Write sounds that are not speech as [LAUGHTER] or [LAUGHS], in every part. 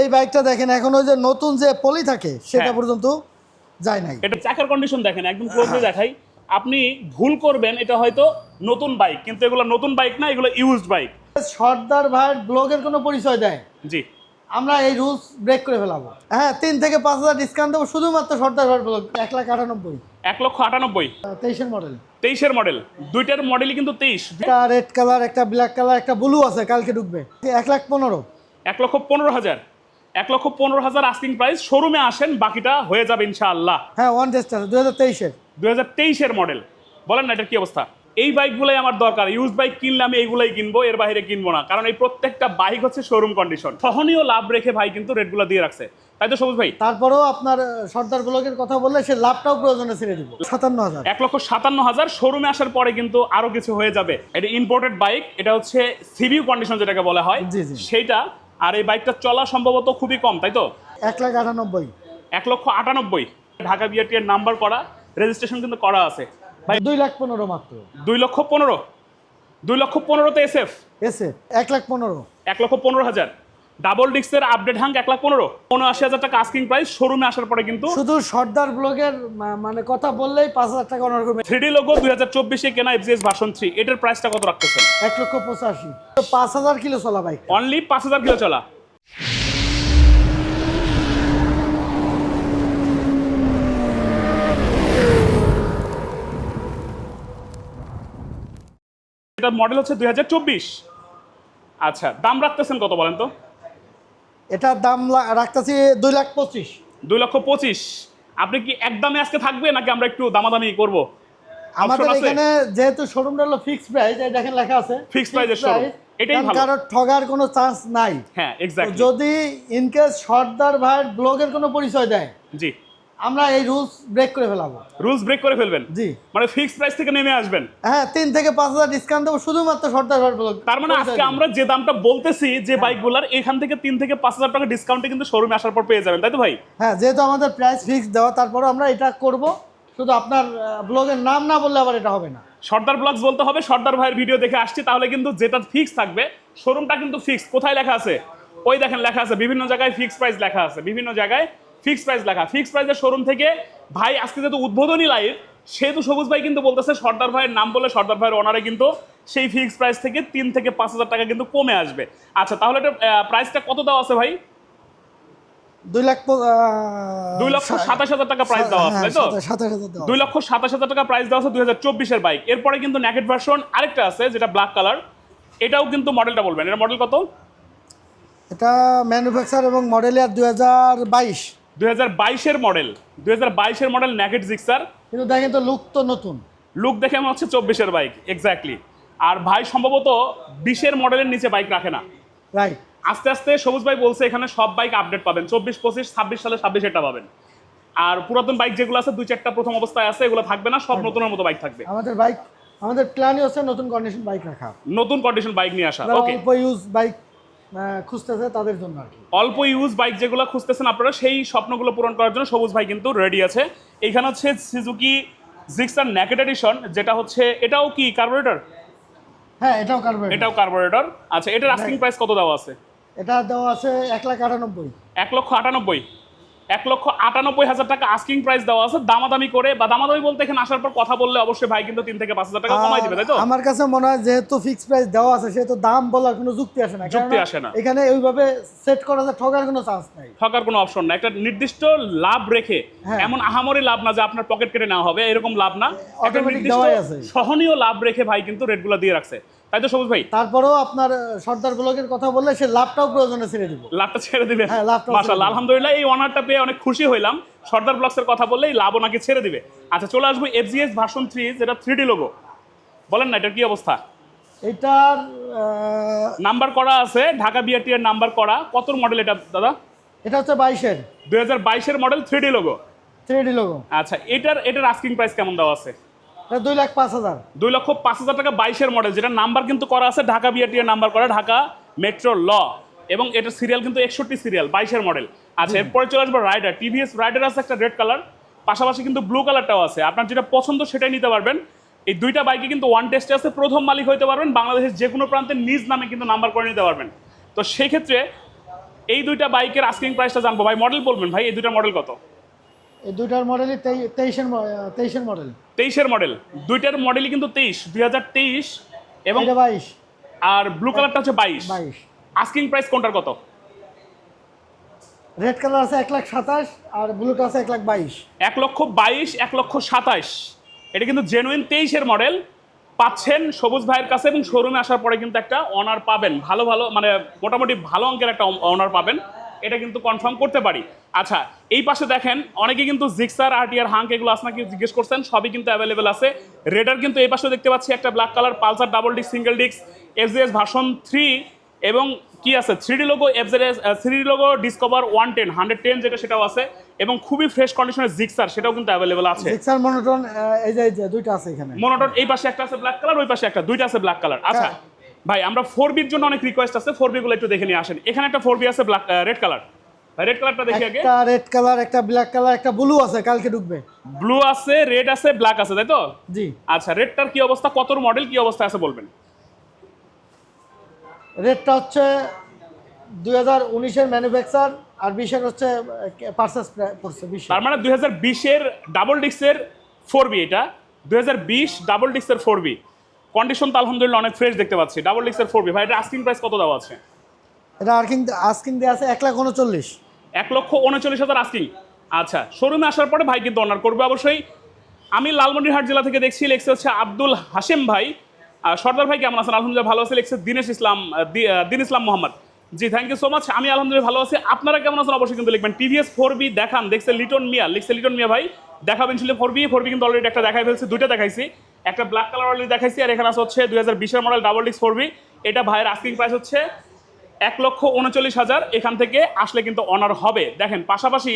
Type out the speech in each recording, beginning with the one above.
এই বাইকটা দেখেন এখন ওই যে নতুন যে পলি থাকে সেটা হ্যাঁ। পর্যন্ত যায় নাই। এটা চাকার কন্ডিশন দেখেন একদম ক্লোজলি দেখাই। আপনি ভুল করবেন এটা হয়তো নতুন বাইক কিন্তু এগুলো নতুন বাইক না এগুলো ইউজড বাইক। সর্দার ভাইয়ের ব্লগের কোনো পরিচয় দেয়? জি। আমরা এই রুলস ব্রেক করে ফেলাবো। হ্যাঁ তিন থেকে পাঁচ হাজার ডিসকাউন্ট দেবো শুধুমাত্র সর্দার ভাইয়ের ব্লগ এক লাখ আটানব্বই। এক লক্ষ আটানব্বই। তেইশের মডেল তেইশের মডেল দুইটার মডেলই কিন্তু তেইশ। একটা রেড কালার একটা ব্ল্যাক কালার একটা ব্লু আছে কালকে ঢুকবে। এক লাখ পনেরো। এক লক্ষ পনেরো হাজার। এক লক্ষ পনেরো হাজার আস্কিং প্রাইস শোরুমে আসেন বাকিটা হয়ে যাবে ইনশাআল্লাহ। হ্যাঁ ওয়ান টেস্ট দু হাজার তেইশের। দু হাজার তেইশের মডেল বলেন না এটার কি অবস্থা? এই বাইকগুলোই আমার দরকার ইউজ বাইক কিনলে আমি এইগুলোই কিনবো এর বাইরে কিনবো না। কারণ এই প্রত্যেকটা বাইক হচ্ছে শোরুম কন্ডিশন সহনীয় লাভ রেখে ভাই কিন্তু রেটগুলো দিয়ে রাখছে। তাই তো সবুজ ভাই? তারপরেও আপনার সর্দার ব্লগের কথা বললে সে লাভটাও প্রয়োজনে ছেড়ে দিব। সাতান্ন হাজার। এক লক্ষ সাতান্ন হাজার শোরুমে আসার পরে কিন্তু আরও কিছু হয়ে যাবে। এটা ইম্পোর্টেড বাইক এটা হচ্ছে সিভিউ কন্ডিশন যেটাকে বলা হয়। জি, জি। সেইটা আর এই বাইকটা চলা সম্ভবত খুবই কম তাই তো? এক লাখ আটানব্বই। এক লক্ষ আটানব্বই। ঢাকা বিআরটি এর নাম্বার করা রেজিস্ট্রেশন কিন্তু করা আছে। ভাই দুই লাখ পনেরো মাত্র। দুই লক্ষ পনেরো? দুই লক্ষ পনেরো তো এস এফ এস এফ এক লাখ পনেরো। এক লক্ষ পনেরো হাজার। ডাবল ডিস্কের আপডেট হাঙ্ক এক লাখ পনেরো। পনেরো আশি হাজার টাকা আস্কিং প্রাইস শোরুমে আসার পরে কিন্তু শুধু সর্দার ব্লগের মানে কথা বললেই পাঁচ হাজার টাকা অনার করবে। থ্রি ডি লোগো দুই হাজার চব্বিশে কেনা এফজিএস ভার্সন থ্রি এটার প্রাইসটা কত রাখতেছেন? এক লক্ষ পঁচাশি। পাঁচ হাজার কিলো চলা বাইক অনলি পাঁচ হাজার কিলো চলা। এটা মডেল হচ্ছে দুই হাজার চব্বিশ। আচ্ছা দাম রাখতেছেন কত বলেন তো? এটার দাম রাখতেছি দুই লাখ পঁচিশ। দুই লক্ষ পঁচিশ। আপনি কি একদমে আজকে থাকবে নাকি আমরা একটু দামাদামি করব? আমাদের এখানে যেহেতু শোরুমটা হলো ফিক্সড প্রাইস এই দেখেন লেখা আছে। ফিক্সড প্রাইসের শোরুম এটাই ভালো। কারণ ঠগার কোনো চান্স নাই। হ্যাঁ এক্স্যাক্টলি যদি ইনকেস সর্দার ভাইয়ের ব্লগের কোনো পরিচয় দেয় জি। আমরা এই রুলস ব্রেক করে ফেলাবো। রুলস ব্রেক করে ফেলবেন? জি। মানে ফিক্সড প্রাইস থেকে নেমে আসবেন? হ্যাঁ তিন থেকে পাঁচ হাজার ডিসকাউন্ট দেবো শুধুমাত্র সর্দার ব্লগ তার মানে আজকে আমরা যে দামটা বলতেছি যে বাইকগুলার এখান থেকে তিন থেকে পাঁচ হাজার টাকা ডিসকাউন্টে কিন্তু শোরুমে আসার পর পেয়ে যাবেন তাই তো ভাই? হ্যাঁ যেহেতু আমাদের প্রাইস ফিক্স দেওয়া তারপরে আমরা এটা করব। শুধু আপনার ব্লগের নাম না বললে আবার এটা হবে না। সর্দার ব্লগস বলতে হবে সর্দার ভাইয়ের ভিডিও দেখে আসছি তাহলে কিন্তু যেটা ফিক্স থাকবে শোরুমটা কিন্তু ফিক্স কোথায় লেখা আছে? ওই দেখেন লেখা আছে বিভিন্ন জায়গায় ফিক্স প্রাইস লেখা আছে বিভিন্ন জায়গায় ফিক্স প্রাইস লেখা। ফিক্স প্রাইসের শোরুম থেকে ভাই আজকে যেহেতু উদ্বোধনী লাইভ সেহেতু সবুজ ভাই কিন্তু বলতেছে সর্দার ভাইয়ের নাম বলে সর্দার ভাইয়ের ওনারে কিন্তু সেই ফিক্স প্রাইস থেকে তিন থেকে পাঁচ হাজার টাকা কিন্তু কমে আসবে। আচ্ছা তাহলে এটা প্রাইসটা কত দেওয়া আছে ভাই? দুই প- আহ, দুই লক্ষ সাতাশ হাজার টাকা প্রাইস দেওয়া আছে হ্যাঁ, তো? দুই লক্ষ সাতাশ হাজার টাকা প্রাইস দেওয়া আছে দুই হাজার চব্বিশের বাইক এরপরে কিন্তু ন্যাকেট ভার্সন আরেকটা আছে যেটা ব্ল্যাক কালার এটাও কিন্তু মডেলটা বলবেন। এর মডেল কত? এটা ম্যানুফ্যাকচার এবং মডেল ইয়ার দুই হাজার বাইশ। দুই বাইশের মডেল দুই বাইশের মডেল ন্যাকেট জিক্সার কিন্তু দেখেন তো লুক তো নতুন। লুক দেখে মনে হচ্ছে চব্বিশের বাইক এক্স্যাক্টলি আর ভাই সম্ভবত বিশের মডেলের নিচে বাইক রাখে না। রাইট আস্তে আস্তে সবুজ ভাই বলছে এখানে সব বাইক আপডেট পাবেন। চব্বিশ পঁচিশ ছাব্বিশ সালে ছাব্বিশেরটা পাবেন। আর পুরাতন বাইক যেগুলো আছে দুই চারটা প্রথম অবস্থায় আছে এগুলো থাকবে না সব নতুনের মতো বাইক থাকবে। আমাদের বাইক আমাদের প্ল্যানই হচ্ছে নতুন কন্ডিশন বাইক রাখা। নতুন কন্ডিশন বাইক নিয়ে আসা ওকে ইউজ বাইক খুঁজতেছে তাদের জন্য আর কি। অল্প ইউজ বাইক যেগুলো খুঁজতেছেন আপনারা সেই স্বপ্নগুলো পূরণ করার জন্য সবুজ ভাই কিন্তু রেডি আছে। এখানে হচ্ছে সিজুকি জিক্সার ন্যাকেট এডিশন যেটা হচ্ছে এটাও কি কার্বোরেটর হ্যাঁ এটাও কার্বোরেটর এটাও কার্বোরেটর আচ্ছা এটার আস্কিং প্রাইস কত দেওয়া আছে? এটা দেওয়া আছে এক লাখ আটানব্বই। এক লক্ষ আটানব্বই। এক লক্ষ আটানব্বই হাজার টাকা আস্কিং প্রাইস দেওয়া আছে দামাদামি করে বা দামাদামি বলতে এখানে আসার পর কথা বললে অবশ্যই ভাই কিন্তু তিন থেকে পাঁচ হাজার টাকা কমাই দিবে তাই তো আমার কাছে মনে হয় যেহেতু ফিক্স প্রাইস দেওয়া আছে সেহেতু দাম বলার কোনো যুক্তি আসে না যুক্তি আসে না। এখানে ওইভাবে সেট করা যায় ঠকার কোনো চান্স নাই ঠকার কোনো অপশন না একটা নির্দিষ্ট লাভ রেখে হ্যাঁ। এমন আহামরি লাভ না যে আপনার পকেট কেটে নেওয়া হবে এরকম লাভ না নির্দিষ্ট দেওয়াই আছে। সহনীয় লাভ রেখে ভাই কিন্তু রেটগুলো দিয়ে রাখছে তাই তো সবুজ ভাই? তারপরেও আপনার সর্দার ব্লগের কথা বললে সে লাভটাও প্রয়োজনে ছেড়ে দিব। লাভটা ছেড়ে দিবে? হ্যাঁ, লাভটাও ছেড়ে মাশাআল্লাহ আলহামদুলিল্লাহ এই অনারটা পেয়ে অনেক খুশি হইলাম। সর্দার ব্লগসের কথা বললে এই লাভ ওনাকে ছেড়ে দিবে। আচ্ছা চলে আসব এফজিএস ভার্সন থ্রি যেটা থ্রি ডি লোগো বলেন না এটার কি অবস্থা? এটার নাম্বার করা আছে ঢাকা বিআরটি এর নাম্বার করা। কত মডেল এটা দাদা? এটা হচ্ছে বাইশের। দুই হাজার বাইশের model three D logo three D logo আচ্ছা এটার এটার আস্কিং প্রাইস কেমন দেওয়া আছে? দুই লাখ পাঁচ হাজার। দুই লক্ষ পাঁচ হাজার টাকা বাইশের মডেল যেটা নাম্বার কিন্তু করা আছে ঢাকা বিআরটি এর নাম্বার করা ঢাকা মেট্রো ল এবং এটার সিরিয়াল কিন্তু একষট্টি সিরিয়াল বাইশের মডেল আচ্ছা এরপরে চলে আসব রাইডার টিভিএস রাইডার আছে একটা রেড কালার পাশাপাশি কিন্তু ব্লু কালারটাও আছে। আপনার যেটা পছন্দ সেটাই নিতে পারবেন। এই দুইটা বাইকে কিন্তু ওয়ান টেস্টে আছে প্রথম মালিক হতে পারবেন বাংলাদেশের যে কোনো প্রান্তে নিজ নামে কিন্তু নাম্বার করে নিতে পারবেন। তো সেক্ষেত্রে এই দুইটা বাইকের আস্কিং প্রাইসটা জানব। ভাই মডেল বলবেন ভাই এই দুইটা মডেল কত? এই দুটার মডেলই তেইশের তেইশের মডেল। তেইশের মডেল। দুইটার মডেলই কিন্তু তেইশ দুই হাজার তেইশ এবং বাইশ। আর ব্লু কালারটা হচ্ছে বাইশ। বাইশ। আস্কিং প্রাইস কোনটার কত? রেড কালার আছে এক লাখ সাতাশ আর ব্লুটা আছে এক লাখ বাইশ। এক লক্ষ বাইশ এক লক্ষ সাতাশ। এটা কিন্তু জেনুইন তেইশের মডেল। পাচ্ছেন সবুজ ভাইয়ের কাছে এবং শোরুমে আসার পরে কিন্তু একটা অনার পাবেন। ভালো ভালো মানে মোটামুটি ভালো অঙ্কের একটা অনার পাবেন। এটা কিন্তু কনফার্ম করতে পারি। আচ্ছা এই পাশে দেখেন অনেকে কিন্তু জিক্সার আরটিআর হাঙ্ক এগুলো আছে নাকি জিজ্ঞেস করছেন সবই কিন্তু অ্যাভেলেবেল আছে। রেডার কিন্তু এই পাশে দেখতে পাচ্ছি একটা black colour Pulsar double disc single disc FGS version three এবং কি আছে? Three D logo FZ three D logo Discover one ten hundred ten যেটা সেটাও আছে। এবং খুবই ফ্রেশ কন্ডিশনের জিক্সার সেটাও কিন্তু অ্যাভেলেবেল আছে। সিক্সার মনোটন এই যে দুইটা আছে এখানে। মনোটন এই পাশে একটা আছে ব্ল্যাক কালার ওই পাশে একটা দুইটা আছে ব্ল্যাক কালার আচ্ছা হ্যাঁ। ভাই আমরা ফোর বির জন্য অনেক রিকোয়েস্ট আছে ফোর বি গুলো একটু দেখে নিয়ে আসেন। এখানে একটা ফোর বি আছে ব্ল্যাক রেড কালার রেড কালারটা দেখি আগে। একটা রেড কালার একটা ব্ল্যাক কালার একটা ব্লু আছে কালকে ঢুকবে। ব্লু আছে রেড আছে ব্ল্যাক আছে তাই তো? জি। আচ্ছা রেডটার কি অবস্থা? কত মডেল কি অবস্থা আছে বলবেন? রেডটা হচ্ছে দুই হাজার উনিশের ম্যানুফ্যাকচার আর বিশের হচ্ছে পার্সেস পড়ছে বিশ তার মানে দুই হাজার বিশের ডাবল ডিস্কের ফোর বি এটা। দুই হাজার বিশ ডাবল ডিস্কের ফোর বি কন্ডিশন তো আলহামদুলিল্লাহ অনেক ফ্রেশ দেখতে পাচ্ছি। ডাবল ডিস্কের ফোর বি ভাই এটা আস্কিং প্রাইস কত দেওয়া আছে? এটা আর কিন্তু আস্কিং দিয়ে আছে এক লাখ উনচল্লিশ। এক লক্ষ উনচল্লিশ হাজার আস্কিং আচ্ছা শোরুমে আসার পরে ভাই কিন্তু অনার করবে অবশ্যই। আমি লালমনিরহাট জেলা থেকে দেখছি লেখছে হচ্ছে আব্দুল হাশেম ভাই। আর সর্দার ভাই কেমন আছেন? আলহামদুলিল্লাহ ভালো আছে লেখছে Dinesh Islam Din Islam Mohammad. Ji thank you so much আমি আলহামদুলিল্লাহ ভালো আছি। আপনারা কেমন আছেন? অবশ্যই কিন্তু লিখবেন। টিভিএস ফোর বি দেখান। দেখছে লিটন মিয়া লিখছে লিটন মিয়া ভাই। দেখাবেন ছিল ফোর বি ফোর বি কিন্তু অলরেডি একটা দেখাই ফেলছে দুইটা দেখাইছি। একটা ব্ল্যাক কালার অলরেডি দেখাইছি, আর এখানে আছে হচ্ছে দুই হাজার মডেল ডাবল ডিক্স ফোর এটা ভাইয়ের আস্কিং প্রাইস হচ্ছে এক লক্ষ উনচল্লিশ হাজার। এখান থেকে আসলে কিন্তু অনার হবে। দেখেন, পাশাপাশি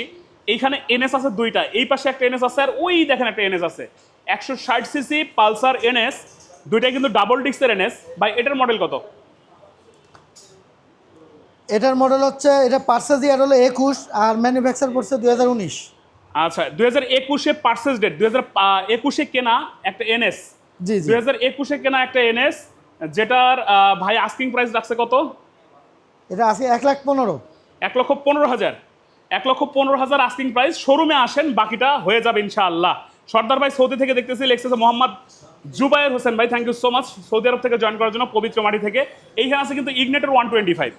এইখানে এনএস আছে দুইটা। এই পাশে একটা এনএস আছে, আর ওই দেখেন একটা এনএস আছে। একশো ষাট সিসি পালসার এনএস দুইটাই কিন্তু ডাবল ডিস্কের এনএস ভাই, এটার মডেল কত? এটার মডেল হচ্ছে, এটা পার্সেস ইয়ার হলো একুশ, আর ম্যানুফ্যাকচার পড়ছে দুই হাজার উনিশ। আচ্ছা দুই হাজার একুশে পার্সেস ডেট দুই হাজার একুশে কেনা একটা এনএস জি জি। দুই হাজার একুশে কেনা একটা এনএস যেটার ভাই আস্কিং প্রাইস রাখছে কত? এটা আছে এক লাখ পনেরো। এক লক্ষ পনেরো হাজার। এক লক্ষ পনেরো হাজার আস্কিং প্রাইস শোরুমে আসেন বাকিটা হয়ে যাবে ইনশাআল্লাহ। সর্দার ভাই সৌদি থেকে দেখতেছি লেখতেছে মোহাম্মদ জুবায়ের হোসেন ভাই thank you so much Saudi আরব থেকে জয়েন করার জন্য পবিত্র মাটি থেকে। এইখানে আছে কিন্তু Ignitor one twenty five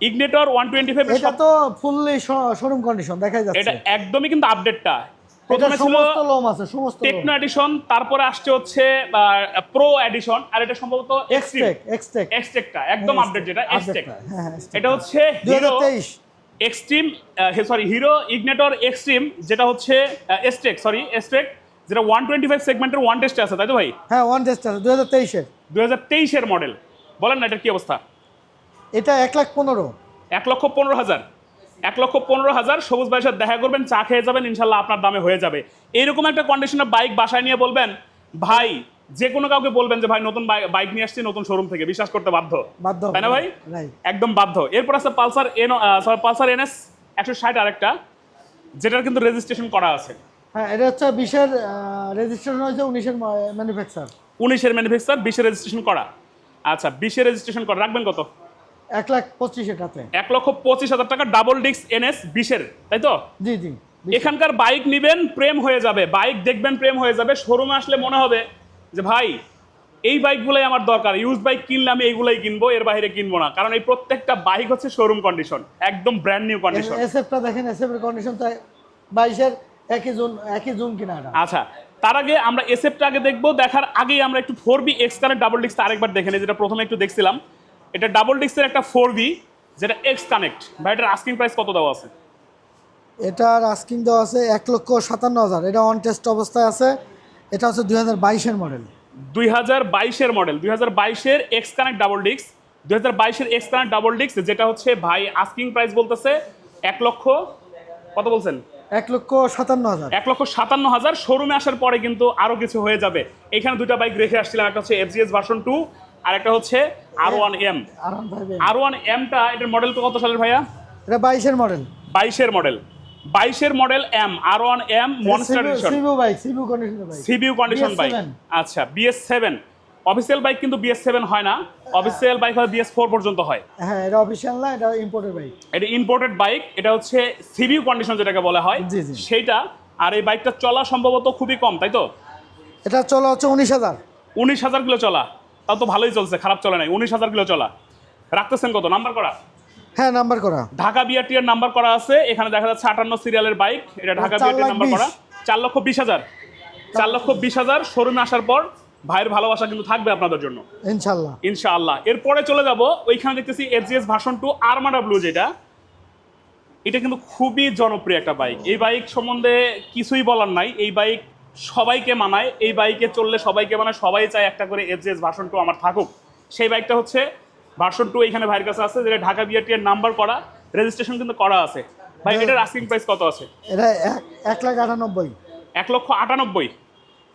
Ignitor one twenty five এটা তো ফুললি শোরুম কন্ডিশন দেখাই এটা একদমই কিন্তু আপডেটটা প্রথমে ছিল লোম আছে সমস্ত টেকনো এডিশন তারপরে আসছে হচ্ছে প্রো এডিশন আর এটা সম্ভবত এক্সটেক এক্সটেক এক্সটেকটা একদম আপডেট যেটা এক্সটেক এটা হচ্ছে Hero Xtreme sorry Hero Ignitor Xtreme যেটা হচ্ছে এস্টেক সরি এস্টেক যেটা ওয়ান টোয়েন্টি ফাইভ সেগমেন্টের ওয়ান টেস্টে আছে তাই তো ভাই? হ্যাঁ ওয়ান টেস্ট আছে দুই হাজার তেইশের। দু হাজার তেইশের মডেল বলেন না এটার কি অবস্থা? এটা এক লাখ পনেরো। এক লক্ষ পনেরো হাজার। এক লক্ষ পনেরো হাজার। সবুজ ভাইয়ের সাথে দেখা করবেন চা খেয়ে যাবেন ইনশাল্লাহ আপনার দামে হয়ে যাবে। এইরকম একটা কন্ডিশনের বাইক বাসায় নিয়ে বলবেন ভাই যে কোনো কাউকে বলবেন যে ভাই নতুন বাইক নিয়ে আসছি নতুন শোরুম থেকে। বিশ্বাস করতে বাধ্য। বাধ্য তাই না ভাই? একদম বাধ্য। এরপর আছে Pulsar N sorry Pulsar NS একশো ষাট আরেকটা যেটার কিন্তু রেজিস্ট্রেশন করা আছে। হ্যাঁ এটা হচ্ছে বিশের রেজিস্ট্রেশন হয়েছে উনিশের ম্যানুফ্যাকচার উনিশের ম্যানুফ্যাকচার বিশে রেজিস্ট্রেশন করা। আচ্ছা বিশে রেজিস্ট্রেশন করা। রাখবেন কত? এক লাখ পঁচিশ এটাতে এক লক্ষ পঁচিশ হাজার টাকা ডাবল ডিস্ক এনএস বিশের তাই তো? জি জি এখানকার বাইক নিবেন প্রেম হয়ে যাবে। বাইক দেখবেন প্রেম হয়ে যাবে। শোরুমে আসলে মনে হবে যে ভাই এই বাইকগুলোই আমার দরকার। ইউজ বাইক কিনলে আমি এইগুলোই কিনবো এর বাইরে কিনবো না। কারণ এই প্রত্যেকটা বাইক হচ্ছে শোরুম কন্ডিশন একদম ব্র্যান্ড নিউ কন্ডিশন এসএফটা দেখেন এসএফ এর কন্ডিশন তো বাইশের একই জুন একই জুন কিনা আচ্ছা তার আগে আমরা এসএফটা আগে দেখব। দেখার আগেই আমরা একটু ফোর বি এক্স কারের ডাবল ডিস্ক আরেকবার দেখে নিই যেটা প্রথমে একটু দেখছিলাম। এটা ডাবল ডিস্কের একটা ফোর বি যেটা এক্স কানেক্ট ভাই এটার আস্কিং প্রাইস কত দেওয়া আছে? এটার আস্কিং দেওয়া আছে এক লক্ষ সাতান্ন হাজার। এটা অন টেস্ট অবস্থায় আছে। এটা হচ্ছে দুই হাজার বাইশের মডেল দুই হাজার বাইশের মডেল দুই হাজার বাইশের এক্স কানেক্ট ডাবল ডিস্ক দুই হাজার বাইশের এক্স কানেক্ট ডাবল ডিস্ক যেটা হচ্ছে ভাই আস্কিং প্রাইস বলতেছে এক লক্ষ কত বলছেন? এক লক্ষ সাতান্ন হাজার। এক লক্ষ সাতান্ন হাজার। শোরুমে আসার পরে কিন্তু আরও কিছু হয়ে যাবে। এখানে দুটা বাইক রেখে আসছিলাম। একটা হচ্ছে এফজিএস ভার্সন টু আর একটা হচ্ছে R one M R one এমটা এটার মডেল তো কত সালের ভাইয়া? এটা বাইশের মডেল বাইশের মডেল বাইশের model M R one M Monster edition CBU bike CBU condition bike আচ্ছা বিএস সেভেন অফিসিয়াল বাইক কিন্তু বিএস সেভেন হয় না। অফিসিয়াল বাইক হয় বিএস ফোর পর্যন্ত হয়। হ্যাঁ এটা অফিসিয়াল না এটা ইম্পোর্টেড বাইক এটা ইম্পোর্টেড বাইক এটা হচ্ছে সিভিউ কন্ডিশন যেটাকে বলা হয়। সেইটা আর এই বাইকটা চলা সম্ভবত খুবই কম তাই তো? এটা চলা হচ্ছে উনিশ হাজার। উনিশ হাজার কিলো চলা। তাও তো ভালোই চলছে খারাপ চলে নাই। উনিশ হাজার কিলো চলা। রাখতেছেন কত? নাম্বার করা? হ্যাঁ নাম্বার করা। ঢাকা বিআরটি এর নাম্বার করা আছে। এখানে দেখা যাচ্ছে আটান্ন সিরিয়ালের বাইক এটা ঢাকা বিআরটি নাম্বার করা। চার লক্ষ বিশ হাজার। চার লক্ষ বিশ হাজার শোরুমে আসার পর ভাইয়ের ভালোবাসা কিন্তু থাকবে আপনাদের জন্য। ইনশাল্লাহ ইনশাআল্লাহ। এরপরে চলে যাব ওইখানে দেখতেছি FGS version two Armada blue যেটা। এটা কিন্তু খুবই জনপ্রিয় একটা বাইক এই বাইক সম্বন্ধে কিছুই বলার নাই। এই বাইক সবাইকে মানায় এই বাইকে চললে সবাইকে মানায় সবাই চায় একটা করে এফজিএস ভার্সন টু আমার থাকুক। সেই বাইকটা হচ্ছে ভার্সন টু এখানে ভাইয়ের কাছে আছে যেটা ঢাকা বিআরটি এর নাম্বার করা রেজিস্ট্রেশন কিন্তু করা আছে। ভাই এটার আস্কিং প্রাইস কত আছে? এটা এক লাখ আটানব্বই। এক লক্ষ আটানব্বই।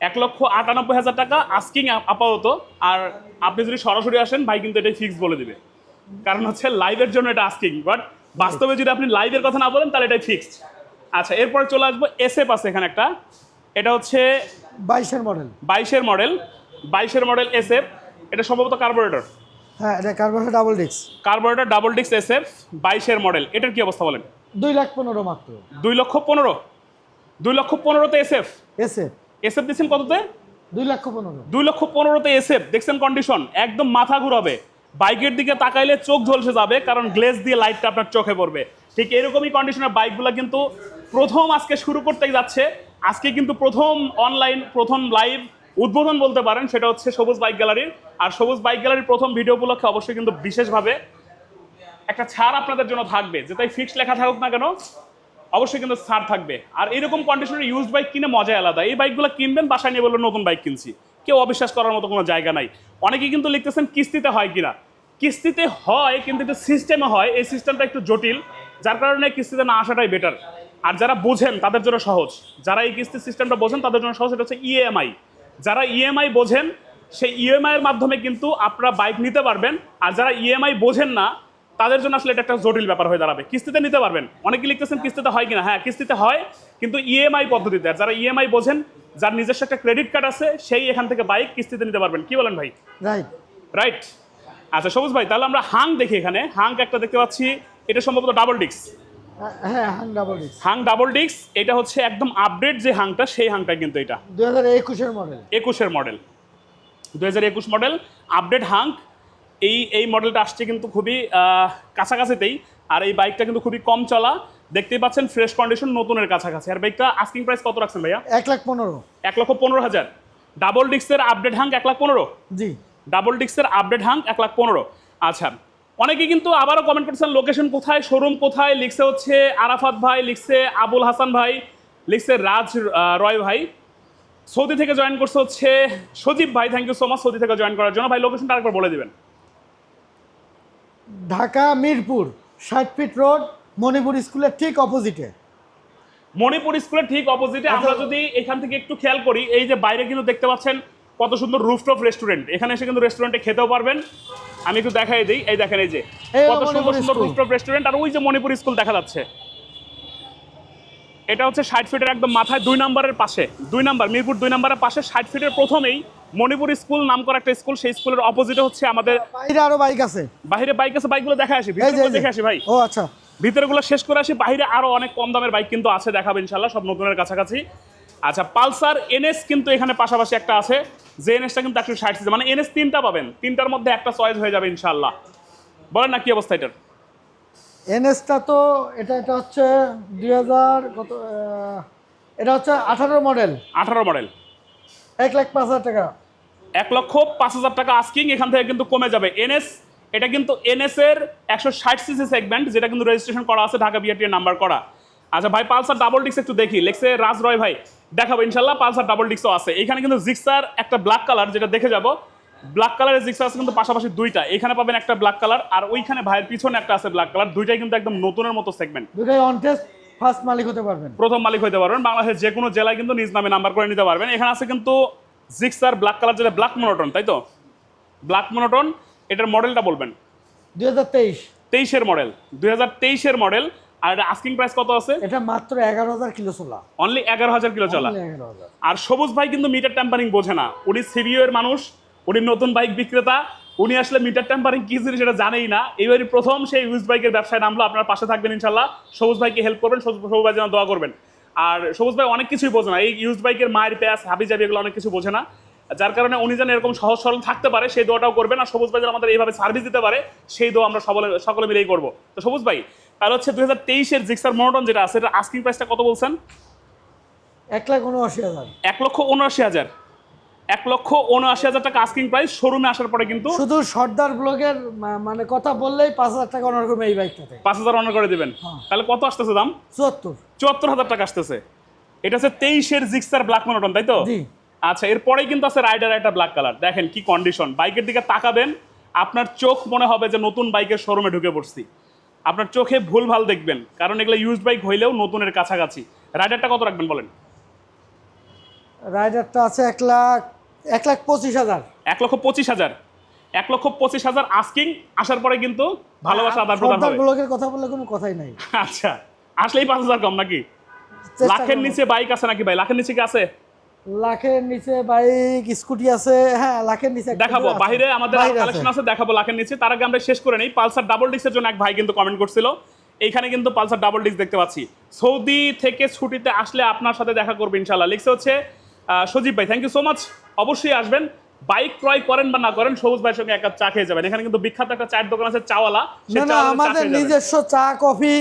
এক লক্ষ আটানব্বই হাজার টাকা আস্কিং আপাতত। আর আপনি যদি সরাসরি আসেন ভাই কিন্তু এটাই ফিক্স বলে দিবে। কারণ হচ্ছে লাইভের জন্য এটা আস্কিং বাট বাস্তবে যদি আপনি লাইভের কথা না বলেন তাহলে এটাই ফিক্সড আচ্ছা এরপরে চলে আসব এসএফ আছে এখানে একটা। এটা হচ্ছে বাইশের মডেল। বাইশের মডেল বাইশের মডেল এসএফ এটা সম্ভবত কার্বোরেটর হ্যাঁ এটা carbon double discs carburettor double discs SF বাইশের মডেল। এটার কি অবস্থা বলেন? দুই লাখ পনেরো মাত্র। দুই লক্ষ পনেরো। দুই লক্ষ পনেরোতে এসএফ এসে এসএফ দিচ্ছেন কততে? দুই লক্ষ পনেরো। দুই লক্ষ পনেরোতে এসএফ দেখছেন কন্ডিশন একদম মাথা ঘুরাবে। বাইকের দিকে তাকাইলে চোখ ঝলসে যাবে কারণ গ্লেজ দিয়ে লাইটটা আপনার চোখে পড়বে। ঠিক এরকমই কন্ডিশনের বাইকগুলো কিন্তু প্রথম আজকে শুরু করতেই যাচ্ছে। আজকে কিন্তু প্রথম অনলাইন প্রথম লাইভ উদ্বোধন বলতে পারেন, সেটা হচ্ছে সবুজ বাইক গ্যালারির আর সবুজ বাইক গ্যালারির প্রথম ভিডিও উপলক্ষে অবশ্যই কিন্তু বিশেষভাবে একটা ছাড় আপনাদের জন্য থাকবে। যে তাই ফিক্স লেখা থাকুক না কেন, অবশ্যই কিন্তু ছাড় থাকবে। আর এরকম কন্ডিশনের ইউজড বাইক কিনে মজা আলাদা। এই বাইকগুলো কিনবেন, বাসায় নিয়ে বলবেন, নতুন বাইক কিনছি। কেউ অবিশ্বাস করার মতো কোনো জায়গা নাই। অনেকেই কিন্তু লিখতেছেন, কিস্তিতে হয় কিনা? কিস্তিতে হয়, কিন্তু একটু সিস্টেমে হয়। এই সিস্টেমটা একটু জটিল। যার কারণে কিস্তিতে না আসাটাই বেটার আর যারা বোঝেন তাদের জন্য সহজ। যারা এই কিস্তির সিস্টেমটা বোঝেন তাদের জন্য সহজ এটা হচ্ছে ইএমআই যারা ইএমআই বোঝেন সেই ইএমআই এর মাধ্যমে কিন্তু আপনারা বাইক নিতে পারবেন। আর যারা ইএমআই বোঝেন না তাদের জন্য আসলে এটা একটা জটিল ব্যাপার হয়ে দাঁড়াবে। কিস্তিতে নিতে পারবেন। অনেকে লিখতেছেন কিস্তিতে হয় কিনা। হ্যাঁ কিস্তিতে হয় কিন্তু ইএমআই পদ্ধতিতে। আর যারা ইএমআই বোঝেন যার নিজস্ব একটা ক্রেডিট কার্ড আছে সেই এখান থেকে বাইক কিস্তিতে নিতে পারবেন। কি বলেন ভাই? রাইট রাইট আচ্ছা সবুজ ভাই তাহলে আমরা হাং দেখি এখানে। হাং একটা দেখতে পাচ্ছি। এটা সম্ভবত ডাবল ডিক্স হ্যাঁ হাং ডাবল ডিক্স হাং ডিক্স এটা হচ্ছে একদম আপডেট যে হাংটা সেই হাংটা কিন্তু এটা। দুই হাজার একুশের মডেল একুশের মডেল দু হাজার একুশ মডেল আপডেট হাঙ্ক এই এই মডেলটা আসছে কিন্তু খুবই কাছাকাছিতেই আর এই বাইকটা কিন্তু খুবই কম চলা। দেখতেই পাচ্ছেন ফ্রেশ কন্ডিশন নতুনের কাছাকাছি। আর বাইকটা আস্কিং প্রাইস কত রাখছেন ভাইয়া? এক লাখ পনেরো। এক লক্ষ পনেরো হাজার। ডাবল ডিক্সের আপডেট হাঙ্ক এক লাখ পনেরো? জি। ডাবল ডিক্সের আপডেট হাঙ্ক এক লাখ পনেরো। আচ্ছা অনেকে কিন্তু আবারও কমেন্ট করছেন লোকেশন কোথায় শোরুম কোথায়? লিখছে হচ্ছে আরাফাত ভাই লিখছে আবুল হাসান ভাই লিখছে রাজ রয় ভাই। সৌদি থেকে জয়েন করছে হচ্ছে সজীব ভাই thank you so much Saudi থেকে জয়েন করার জন্য। ভাই লোকেশনটা আরেকবার বলে দিবেন। ঢাকা মিরপুর ষাট ফিট রোড মণিপুর স্কুলের ঠিক অপোজিটে মণিপুর স্কুলের ঠিক অপোজিটে আমরা যদি এখান থেকে একটু খেয়াল করি এই যে বাইরে কিন্তু দেখতে পাচ্ছেন কত সুন্দর রুফটপ রেস্টুরেন্ট এখানে এসে কিন্তু রেস্টুরেন্টে খেতেও পারবেন। আমি একটু দেখাই দিই এই দেখেন এই যে কত সুন্দর সুন্দর। রুফটপ রেস্টুরেন্ট আর ওই যে মণিপুর স্কুল দেখা যাচ্ছে। এটা হচ্ছে ষাট ফিটের একদম মাথায় দুই নম্বরের পাশে। দুই নাম্বার মিরপুর দুই নম্বরের পাশে ষাট ফিটের প্রথমেই মণিপুর স্কুল নাম করা একটা স্কুল সেই স্কুলের অপোজিটে হচ্ছে আমাদের বাইরে আরও বাইক আছে। বাইরে বাইক আছে বাইকগুলো দেখা আসি। দেখে আসি ভাই। ও আচ্ছা। ভিতরেগুলো শেষ করে আসি বাইরে আরও অনেক কম দামের বাইক কিন্তু আছে দেখাবো ইনশাল্লাহ সব নতুনের কাছাকাছি। আচ্ছা পালসার এনএস কিন্তু এখানে পাশাপাশি একটা আছে। যে এনএসটা কিন্তু একশো ষাট সিসি মানে এনএস তিনটা পাবেন। তিনটার মধ্যে একটা চয়েস হয়ে যাবে ইনশাল্লাহ বলেন না কি অবস্থা এটার? এনএসটা তো এটা এটা হচ্ছে দুই হাজার কত এটা হচ্ছে আঠারো মডেল। আঠারো মডেল। এক লাখ পাঁচ হাজার টাকা। এক লক্ষ পাঁচ হাজার টাকা আস্কিং এখান থেকে কিন্তু কমে যাবে। এনএস এটা কিন্তু এনএস এর একশো ষাট সিসি সেগমেন্ট যেটা কিন্তু রেজিস্ট্রেশন করা আছে ঢাকা বিআরটির নাম্বার করা। আচ্ছা ভাই পালসার ডাবল ডিক্স একটু দেখি। লেখছে রাজ রয় ভাই দেখাবো ইনশাল্লাহ পালসার ডাবল ডিক্সও আছে। এখানে কিন্তু জিক্সার একটা ব্ল্যাক কালার যেটা দেখে যাব। ব্ল্যাক কালারের জিক্সার আছে কিন্তু পাশাপাশি দুইটা। এখানে পাবেন একটা ব্ল্যাক কালার আর ওইখানে ভাইয়ের পিছনে একটা আছে ব্ল্যাক কালার দুইটাই কিন্তু একদম নতুনের মতো সেগমেন্ট দুটাই অন টেস্ট ফার্স্ট মালিক হতে পারবেন। প্রথম মালিক হতে পারবেন। বাংলাদেশের যে কোনো জেলায় কিন্তু নিজ নামে নাম্বার করে নিতে পারবেন। এখানে আছে কিন্তু জিক্সার ব্ল্যাক কালার যেটা ব্ল্যাক মনোটন তাই তো? ব্ল্যাক মোনোটন এটার মডেলটা বলবেন। দুই হাজার তেইশ। তেইশের মডেল দুই হাজার তেইশের মডেল আর এটা আস্কিং প্রাইস কত আছে? এটা মাত্র এগারো হাজার কিলো চলা। অনলি এগারো হাজার কিলো চলা। আর সবুজ ভাই কিন্তু মিটার ট্যাম্পারিং বোঝে না। উনি সিবিও এর মানুষ উনি নতুন বাইক বিক্রেতা উনি আসলে মিটার টেম্পারিং কি জিনিস সেটা জানেই না। এবারই প্রথম সেই ইউজ বাইকের ব্যবসায় নামলো। আপনার পাশে থাকবেন ইনশাল্লাহ সবুজ ভাইকে হেল্প করবেন সবুজ সবুজ ভাই যেন দোয়া করবেন। আর সবুজ ভাই অনেক কিছুই বোঝে না। এই ইউজ বাইকের মায়ের প্যাস হাবি জাবি এগুলো অনেক কিছু বোঝে না। যার কারণে উনি যেন এরকম সহজ সরল থাকতে পারে সেই দোয়াটাও করবেন। আর সবুজ ভাই যেন আমাদের এইভাবে সার্ভিস দিতে পারে সেই দোয়া আমরা সকলে সকলে মিলেই করব। তো সবুজ ভাই তাহলে হচ্ছে দুই হাজার তেইশের জিক্সার মনোটন যেটা আছে এটা আস্কিং প্রাইসটা কত বলছেন? এক লাখ উনআশি হাজার। এক লক্ষ উনআশি হাজার। এক লক্ষ উনআশি হাজার টাকা আস্কিং প্রাইস শোরুমে আসার পরে কিন্তু শুধু সর্দার ব্লগের মানে কথা বললেই পাঁচ হাজার টাকা অনার করবে এই বাইকটাতে পাঁচ হাজার অনার করে দিবেন। হ্যাঁ। তাহলে কত আসতেছে দাম? চুয়াত্তর। চুয়াত্তর হাজার টাকা আসতেছে। এটা হচ্ছে তেইশের জিক্সার ব্ল্যাক মনোটন তাই তো? আচ্ছা এরপরেই কিন্তু আছে রাইডার একটা ব্ল্যাক কালার দেখেন কি কন্ডিশন বাইকের দিকে তাকাবেন আপনার চোখ মনে হবে যে নতুন বাইকের শোরুমে ঢুকে পড়ছি। আপনার চোখে ভুল ভালো দেখবেন। কারণ এগুলো ইউজড বাইক হইলেও নতুনের কাছাকাছি। রাইডারটা কত রাখবেন বলেন? রাইডারটা আছে এক লাখ এক লাখ পঁচিশ হাজার। এক লক্ষ পঁচিশ হাজার। এক লক্ষ পঁচিশ হাজার আস্কিং আসার পরে কিন্তু ভালোবাসা আদান প্রদান হবে। ব্লগের কথা বললে কোনো কথাই নাই। আচ্ছা আসলেই পাঁচ হাজার কম নাকি? লাখের নিচে বাইক আছে নাকি ভাই? লাখের নিচে কি আছে? লাখের নিচে বাইক স্কুটি আছে হ্যাঁ লাখের নিচে দেখাবো। বাইরে আমাদের কালেকশন আছে। দেখাবো লাখের নিচে। তার আগে আমরা শেষ করে নেই। পালসার ডাবল ডিস্কের জন্য এক ভাই কিন্তু কমেন্ট করছিল। এইখানে কিন্তু পালসার ডাবল ডিস্ক দেখতে পাচ্ছি। সৌদি থেকে ছুটিতে আসলে আপনার সাথে দেখা করব ইনশাল্লাহ লিখছে হচ্ছে সজীব ভাই থ্যাংক ইউ সো মাচ অবশ্যই আসবেন। বাইক ক্রয় করেন বা না করেন সবুজ ভাইয়ের সঙ্গে এক কাপ চা খেয়ে যাবেন। এখানে কিন্তু বিখ্যাত একটা চায়ের দোকান আছে চাওয়ালা। না আমাদের নিজস্ব চা কফি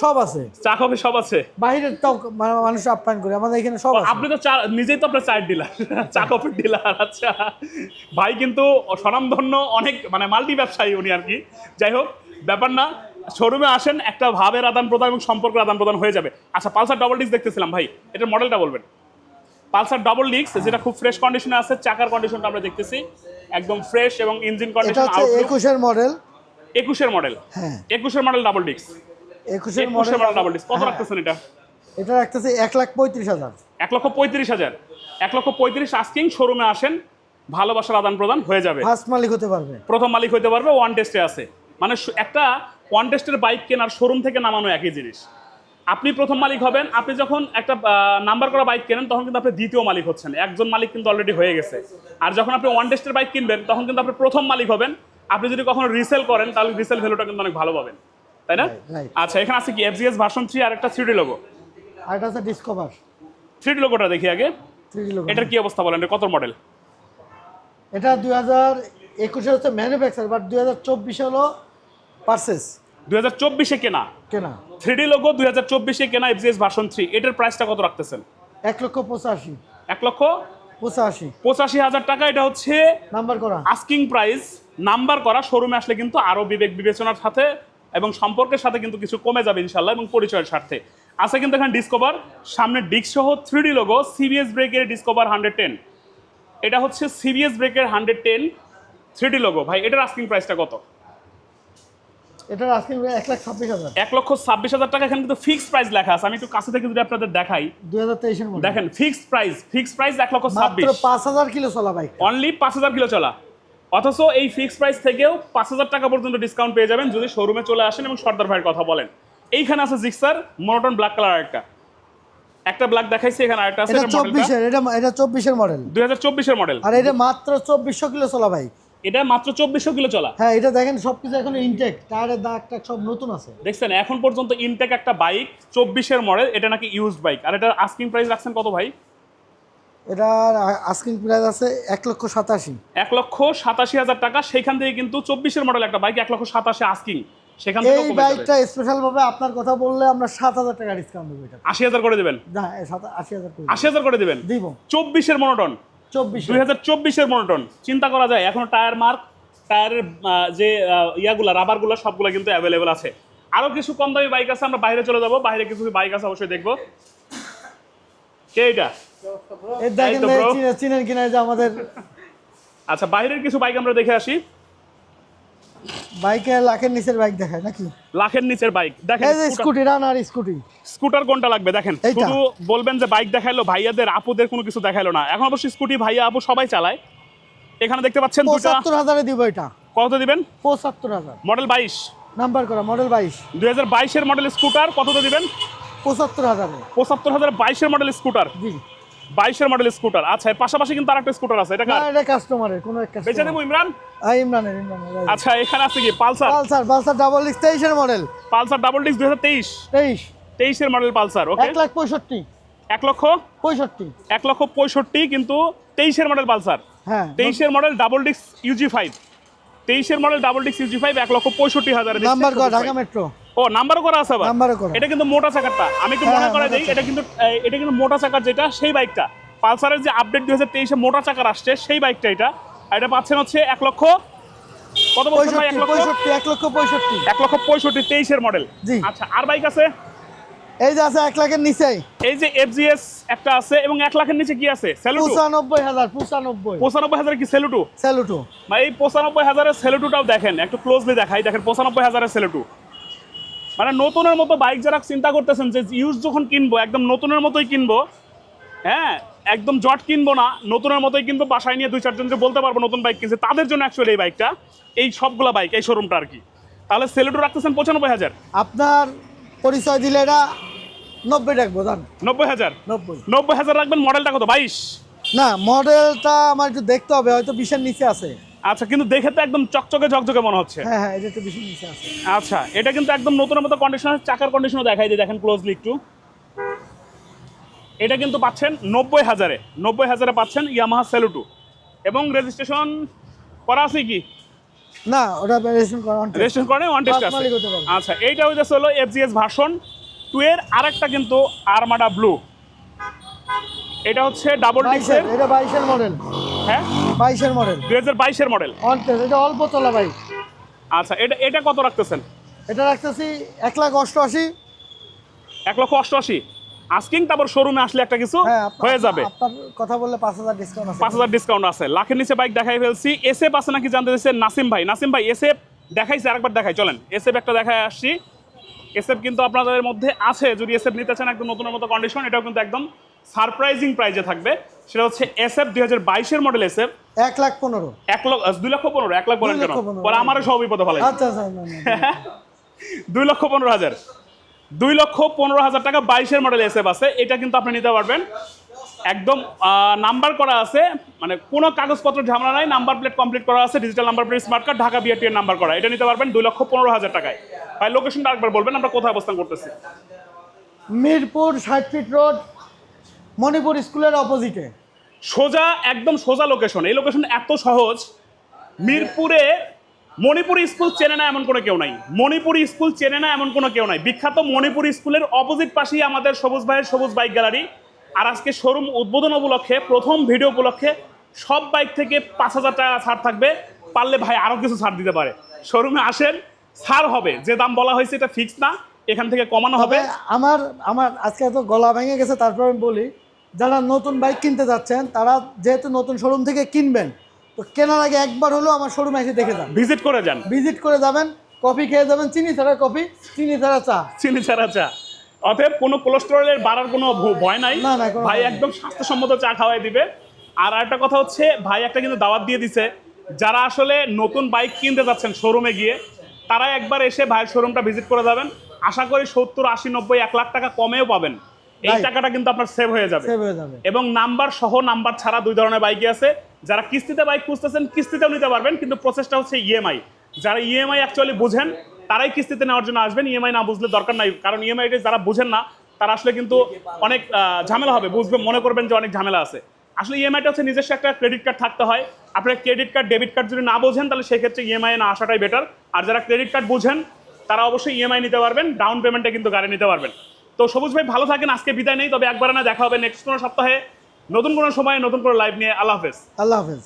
সব আছে। চা কফি সব আছে। বাইরের তো মানে মানুষ আপ্যায়ন করে আমাদের এখানে সব আপনি তো চা নিজেই তো আপনার চায়ের ডিলার চা কফির ডিলার আচ্ছা। ভাই কিন্তু স্বনামধন্য অনেক মানে মাল্টি ব্যবসায়ী উনি আর কি। যাই হোক ব্যাপার না শোরুমে আসেন একটা ভাবের আদান প্রদান এবং সম্পর্কের আদান প্রদান হয়ে যাবে। আচ্ছা পালসার ডবল ডিস্ক দেখতেছিলাম ভাই এটার মডেলটা বলবেন? পালসার ডবল ডিস্ক যেটা খুব ফ্রেশ কন্ডিশনে আছে চাকার কন্ডিশনটা আমরা দেখতেছি। একদম ফ্রেশ এবং ইঞ্জিন কন্ডিশন একুশের মডেল একুশের মডেল হ্যাঁ। একুশের মডেল ডাবল ডিস্ক একুশের মডেল ডাবল ডিস্ক কত রাখতেছেন এটা? এটা রাখতেছে এক লাখ পঁয়ত্রিশ হাজার। এক লক্ষ পঁয়ত্রিশ হাজার। এক লক্ষ পঁয়ত্রিশ আস্কিং শোরুমে আসেন ভালোবাসার আদান প্রদান হয়ে যাবে। ফার্স্ট মালিক হতে পারবে। প্রথম মালিক হইতে পারবে ওয়ান টেস্টে আছে। মানে একটা ওয়ান টেস্টের বাইক কেনার শোরুম থেকে নামানো একই জিনিস। আপনি প্রথম মালিক হবেন আপনি যখন একটা নাম্বার করা বাইক কেনেন তখন কিন্তু আপনি দ্বিতীয় মালিক হচ্ছেন। একজন মালিক কিন্তু অলরেডি হয়ে গেছে। আর যখন আপনি ওয়ান টেস্টের বাইক কিনবেন তখন কিন্তু আপনি প্রথম মালিক হবেন। আপনি যদি কখনো রিসেল করেন তাহলে রিসেল ভ্যালুটা কিন্তু অনেক ভালো পাবেন। তাই না. আচ্ছা এখানে আছে কি? এফ এফজিএস ভার্সন থ্রি আর একটা থ্রিডি লোগো আর এটা হচ্ছে ডিসকভার থ্রিডি লোগোটা দেখি আগে। এটার কি অবস্থা বলেন? এটা কত মডেল এটা দুই হাজার একুশে হচ্ছে ম্যানুফ্যাকচার বাট দুই হাজার চব্বিশে হলো পার্সেস দুই হাজার চব্বিশে কেনা। কেনা। থ্রিডি লোগো দুই হাজার চব্বিশে কেনা এফজিএস ভার্সন থ্রি এটার প্রাইসটা কত রাখতেছেন? এক লক্ষ পঁচাশি। এক লক্ষ পঁচাশি। পঁচাশি হাজার টাকা। এটা হচ্ছে নাম্বার করা। আস্কিং প্রাইস নাম্বার করা। শোরুমে আসলে কিন্তু আরও বিবেক বিবেচনার সাথে এবং সম্পর্কের সাথে কিন্তু কিছু কমে যাবে ইনশাল্লাহ এবং পরিচয়ের স্বার্থে। আছে কিন্তু এখানে ডিসকভার সামনে ডিস্ক সহ থ্রিডি লোগো সিবিএস ব্রেকের ডিসকভার হান্ড্রেড টেন এটা হচ্ছে সিবিএস ব্রেকের হান্ড্রেড টেন থ্রিডি লোগো ভাই এটার আস্কিং প্রাইসটা কত? এটার আজকে এক লাখ ছাব্বিশ হাজার। এক লক্ষ ছাব্বিশ হাজার টাকা এখানে কিন্তু ফিক্সড প্রাইস লেখা আছে। আমি একটু কাছে থেকে যদি আপনাদের দেখাই। দুই হাজার তেইশের মধ্যে দেখেন ফিক্সড প্রাইস ফিক্সড প্রাইস এক লক্ষ ছাব্বিশ। পাঁচ হাজার কিলো চলা বাইক অনলি পাঁচ হাজার কিলো চলা। অথচ এই ফিক্সড প্রাইস থেকেও পাঁচ হাজার টাকা পর্যন্ত ডিসকাউন্ট পেয়ে যাবেন যদি শোরুমে চলে আসেন এবং সর্দার ভাইয়ের কথা বলেন। এইখানে আছে জিক্সার মনোটন ব্ল্যাক কালার একটা একটা ব্ল্যাক দেখাইছি এখানে আরেকটা আছে এটা এটা মডেলটা চব্বিশের এটা এটা চব্বিশের মডেল দুই হাজার চব্বিশের মডেল আর এটা মাত্র চব্বিশশো কিলো চলা বাইক এটা মাত্র চব্বিশশো কিলো চলা। হ্যাঁ এটা দেখেন সবকিছু এখন ইনটেক টায়ারের দাগ টাগ সব নতুন আছে। দেখছেন এখন পর্যন্ত ইনটেক একটা বাইক চব্বিশের মডেল এটা নাকি ইউজড বাইক আর এটার আস্কিং প্রাইস রাখছেন কত ভাই? এটার আস্কিং প্রাইস আছে এক লক্ষ সাতাশি। এক লক্ষ সাতাশি হাজার টাকা। সেখান থেকে কিন্তু চব্বিশের মডেল একটা বাইক এক লক্ষ সাতাশি আস্কিং সেখান থেকে এই বাইকটা স্পেশাল ভাবে আপনার কথা বললে আমরা সাত হাজার টাকা ডিসকাউন্ট দেবো এটা আশি হাজার করে দেবেন? না এ সাত- আশি হাজার করে আশি হাজার করে দেবেন? দিব। চব্বিশের মনোটন চব্বিশ। দুই হাজার চব্বিশের মনোটন চিন্তা করা যায় এখনও টায়ার মার্ক টায়ারের যে ইয়াগুলো রাবারগুলো সবগুলো কিন্তু অ্যাভেলেবেল আছে। আরও কিছু কম দামি বাইক আছে আমরা বাইরে চলে যাব বাইরে কিছু বাইক আছে অবশ্যই দেখব। কে এটা দেখেন কিনা যে আমাদের আচ্ছা বাইরের কিছু বাইক আমরা দেখে আসি। বাইকের লাখের নিচের বাইক দেখায় নাকি? লাখের নিচের বাইক। দেখেন এই যে স্কুটি রানার স্কুটি। স্কুটার কোনটা লাগবে? দেখেন শুধু বলবেন যে বাইক দেখাইলো ভাইয়াদের আপুদের কোনো কিছু দেখাইলো না। এখন অবশ্যই স্কুটি ভাইয়া আপু সবাই চালায়। এখানে দেখতে পাচ্ছেন দুটা পঁচাত্তর হাজারে দিব এটা। কত দিবেন? পঁচাত্তর হাজার। মডেল বাইশ। নাম্বার করা মডেল বাইশ। দুই হাজার বাইশের মডেল স্কুটার কততে দিবেন? পঁচাত্তর হাজারে। পঁচাত্তর হাজার বাইশের মডেল স্কুটার। জি। বাইশের মডেল স্কুটার আচ্ছা পাশাপাশি কিন্তু আরেকটা স্কুটার আছে। এটা কার? এটা কাস্টমারের কোনো এক কাস্টমার বেচে দেবো ইমরান? ইমরানের ইমরানের আচ্ছা এখানে আছে কি? Pulsar? Pulsar Pulsar double disc তেইশের মডেল পালসার ডাবল ডিস্ক দুই হাজার তেইশ। তেইশ। তেইশের মডেল পালসার ওকে এক লাখ পঁয়ষট্টি। এক লক্ষ? পঁয়ষট্টি। এক লক্ষ পঁয়ষট্টি কিন্তু তেইশের মডেল পালসার। হ্যাঁ। তেইশের model double disc UG five তেইশের model double disc UG five এক লক্ষ পঁয়ষট্টি হাজার নাম্বার ঢাকা মেট্রো ও নাম্বারও করা আছে আবার? নাম্বারও করা। এটা কিন্তু মোটা চাকারটা। আমি একটু হ্যাঁ, মনে করে দিই এটা কিন্তু এটা কিন্তু মোটা চাকার যেটা সেই বাইকটা। পালসারের যে আপডেট দুই হাজার তেইশে মোটা চাকার আসছে সেই বাইকটা এটা। আর এটা পাচ্ছেন হচ্ছে এক লক্ষ কত বলছেন ভাই এক লক্ষ? এক লক্ষ পঁয়ষট্টি। এক লক্ষ পঁয়ষট্টি তেইশের মডেল। জি। আচ্ছা আর বাইক আছে? এই যে আছে এক লাখের নিচেই এই যে এফজিএস একটা আছে এবং এক লাখের নিচে কি আছে? সেলুটু পঁচানব্বই হাজার পঁচানব্বই। পঁচানব্বই হাজার কি সেলুটু স্যালুটো ভাই এই পঁচানব্বই হাজারের সেলুটুটাও দেখেন একটু ক্লোজলি দেখাই। দেখেন পঁচানব্বই হাজারের সেলুটু মানে নতুনের মতো বাইক যারা চিন্তা করতেছেন যে ইউজ যখন কিনবো একদম নতুনের মতোই কিনবো হ্যাঁ একদম জট কিনবো না নতুনের মতোই কিন্তু বাসায় নিয়ে দুই চারজনকে বলতে পারব নতুন বাইক কিনছে তাদের জন্য অ্যাকচুয়ালি এই বাইকটা এই সবগুলা বাইক এই শোরুমটা আর কি। তাহলে সেলুটু রাখতেছেন পঁচানব্বই হাজার। আপনার পরিচয় দিলে এটা নব্বই রাখব জান। নব্বই হাজার? নব্বই। নব্বই হাজার রাখবেন মডেলটা কত? বাইশ? না মডেলটা আমার একটু দেখতে হবে হয়তো বিশের নিচে আছে। আচ্ছা কিন্তু দেখে তো একদম চকচকে ঝকঝকে মনে হচ্ছে। হ্যাঁ হ্যাঁ এটা নিচে আছে। আচ্ছা এটা কিন্তু একদম নতুনের মতো কন্ডিশন চাকার কন্ডিশনও দেখাই দিয়ে দেখেন ক্লোজলি একটু। এটা কিন্তু পাচ্ছেন নব্বই হাজারে নব্বই হাজারে পাচ্ছেন ইয়ামাহা সেলুটু এবং রেজিস্ট্রেশন করা আছে কি? না ওটা রেজিস্ট্রেশন করা রেজিস্ট্রেশন করে ওয়ান টেস্ট আছে। আচ্ছা এইটা হইতে হলো এফজিএস ভার্সন টু এর আরেকটা কিন্তু আরমাডা ব্লু এটা হচ্ছে ডাবল ডিক্সের এটা বাইশের মডেল হ্যাঁ? বাইশের মডেল দুই হাজার বাইশের মডেল এটা অল্প তোলা বাইক আচ্ছা এটা এটা কত রাখতেছেন? এটা রাখতেছি এক লাখ অষ্টআশি। এক লক্ষ অষ্টআশি। আস্কিং তারপর শোরুমে আসলে একটা কিছু হ্যাঁ হয়ে যাবে। আপনার কথা বললে পাঁচ হাজার ডিসকাউন্ট আছে। পাঁচ হাজার ডিসকাউন্ট আছে। লাখের নিচে বাইক দেখাই ফেলছি। এসএফ আছে নাকি জানতে চাইছে নাসিম ভাই নাসিম ভাই এসএফ দেখাইছে আরেকবার দেখাই। চলেন এসএফ একটা দেখায় আসছি। এসএফ কিন্তু আপনাদের মধ্যে আছে। যদি এসএফ নিতে চান একদম নতুনের মতো কন্ডিশন এটাও কিন্তু একদম সারপ্রাইজিং প্রাইজে থাকবে সেটা হচ্ছে এস এফ দুই হাজার বাইশের মডেল এসএফ এক লাখ পনেরো। এক লক্ষ দুই লক্ষ পনেরো এক লাখ বলেন কেন? পনেরো। পরে আমারও সব বিপদে ফেলাই আচ্ছা আচ্ছা না। [LAUGHS] দুই লক্ষ পনেরো হাজার। দুই লক্ষ পনেরো হাজার টাকা বাইশের মডেল এসএফ আছে। এটা কিন্তু আপনি নিতে পারবেন। একদম নাম্বার করা আছে। মানে কোনো কাগজপত্র ঝামেলা নাই। নাম্বার প্লেট কমপ্লিট করা আছে। Digital number plate smart card Dhaka BRT এর নাম্বার করা। এটা নিতে পারবেন দুই লক্ষ পনেরো হাজার টাকায়। ভাই লোকেশনটা একবার বলবেন আমরা কোথায় অবস্থান করতেছি? মিরপুর ষাট ফিট রোড মণিপুর স্কুলের অপোজিটে সোজা একদম সোজা লোকেশন এই লোকেশন এত সহজ। মিরপুরে মণিপুর স্কুল চেনে না এমন কোনো কেউ নাই। মণিপুর স্কুল চেনে না এমন কোনো কেউ নাই। বিখ্যাত মণিপুর স্কুলের অপোজিট পাশেই আমাদের সবুজ ভাইয়ের সবুজ বাইক গ্যালারি আর আজকে শোরুম উদ্বোধন উপলক্ষে প্রথম ভিডিও উপলক্ষে সব বাইক থেকে পাঁচ হাজার টাকা ছাড় থাকবে। পারলে ভাই আরও কিছু ছাড় দিতে পারে। শোরুমে আসেন ছাড় হবে। যে দাম বলা হয়েছে এটা ফিক্স না। এখান থেকে কমানো হবে। আমার আমার আজকে এত গলা ভেঙে গেছে তারপর আমি বলি যারা নতুন বাইক কিনতে যাচ্ছেন তারা যেহেতু নতুন শোরুম থেকে কিনবেন তো কেনার আগে একবার হলেও আমার শোরুমে এসে দেখে যান। ভিজিট করে যান। ভিজিট করে যাবেন কফি খেয়ে যাবেন চিনি ছাড়া কফি চিনি ছাড়া চা। চিনি ছাড়া চা। অতএব কোনো কোলেস্টেরলের বাড়ার কোনো ভয় নাই। না, না, কোনো ভাই একদম স্বাস্থ্যসম্মত চা খাওয়াই দিবে। আর আরেকটা কথা হচ্ছে ভাই একটা কিন্তু দাওয়াত দিয়ে দিছে। যারা আসলে নতুন বাইক কিনতে যাচ্ছেন শোরুমে গিয়ে তারা একবার এসে ভাইয়ের শোরুমটা ভিজিট করে যাবেন। আশা করি সত্তর আশি নব্বই এক লাখ টাকা কমেও পাবেন। এই টাকাটা কিন্তু আপনার সেভ হয়ে যাবে। সেভ হয়ে যাবে। এবং নাম্বার সহ নাম্বার ছাড়া দুই ধরনের বাইকই আছে। যারা কিস্তিতে বাইক খুঁজতেছেন কিস্তিতেও নিতে পারবেন কিন্তু প্রসেসটা হচ্ছে ইএমআই যারা ইএমআই অ্যাকচুয়ালি বুঝেন তারাই কিস্তিতে নেওয়ার জন্য আসবেন। ইএমআই না বুঝলে দরকার নাই কারণ ইএমআই যারা বুঝেন না তারা আসলে কিন্তু অনেক ঝামেলা হবে। বুঝবে মনে করবেন যে অনেক ঝামেলা আছে। আসলে ইএমআইটা হচ্ছে নিজস্ব একটা ক্রেডিট কার্ড থাকতে হয়। আপনার ক্রেডিট কার্ড ডেবিট কার্ড যদি না বোঝেন তাহলে সেক্ষেত্রে ইএমআই না আসাটাই বেটার আর যারা ক্রেডিট কার্ড বুঝেন তারা অবশ্যই ইএমআই নিতে পারবেন। ডাউন পেমেন্টে কিন্তু গাড়ি নিতে পারবেন। তো সবুজ ভাই, ভালো থাকেন, আজকে বিদায় নেই, তবে একবার না, দেখা হবে নেক্সট কোনো সপ্তাহে। নতুন কোনো সময়, নতুন কোনো লাইভ নিয়ে। আল্লাহ হাফেজ। আল্লাহ হাফেজ।